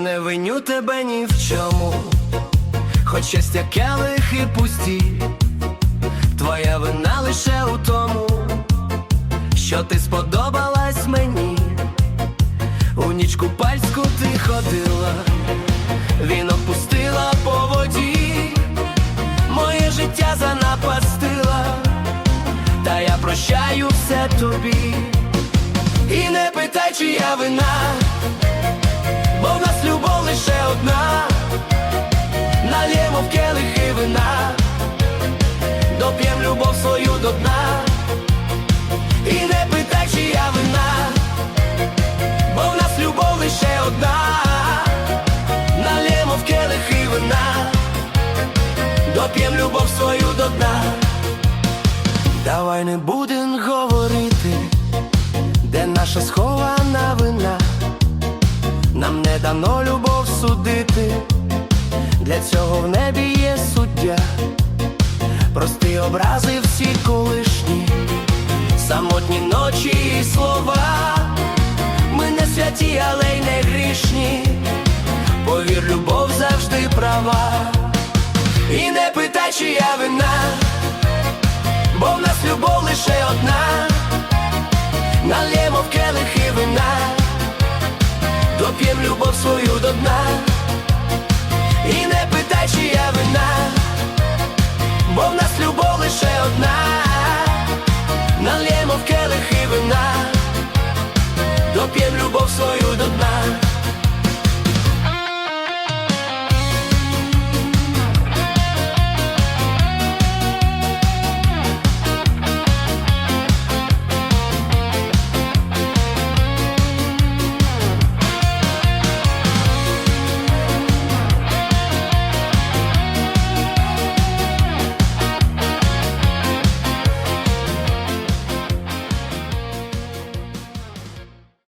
Не виню тебе ні в чому, хоч щастя келихи пусті, твоя вина лише у тому, що ти сподобалась мені, у нічку пальську ти ходила, він опустила по воді, моє життя занапастила, та я прощаю все тобі, і не питай, чия вина доп'єм любов свою до дна. Давай не будем говорити, де наша схована вина. Нам не дано любов судити, для цього в небі є суддя, прости образи всі колишні, самотні ночі і слова, ми не святі, але й не грішні, повір, любов завжди права, і не питай, чия вина,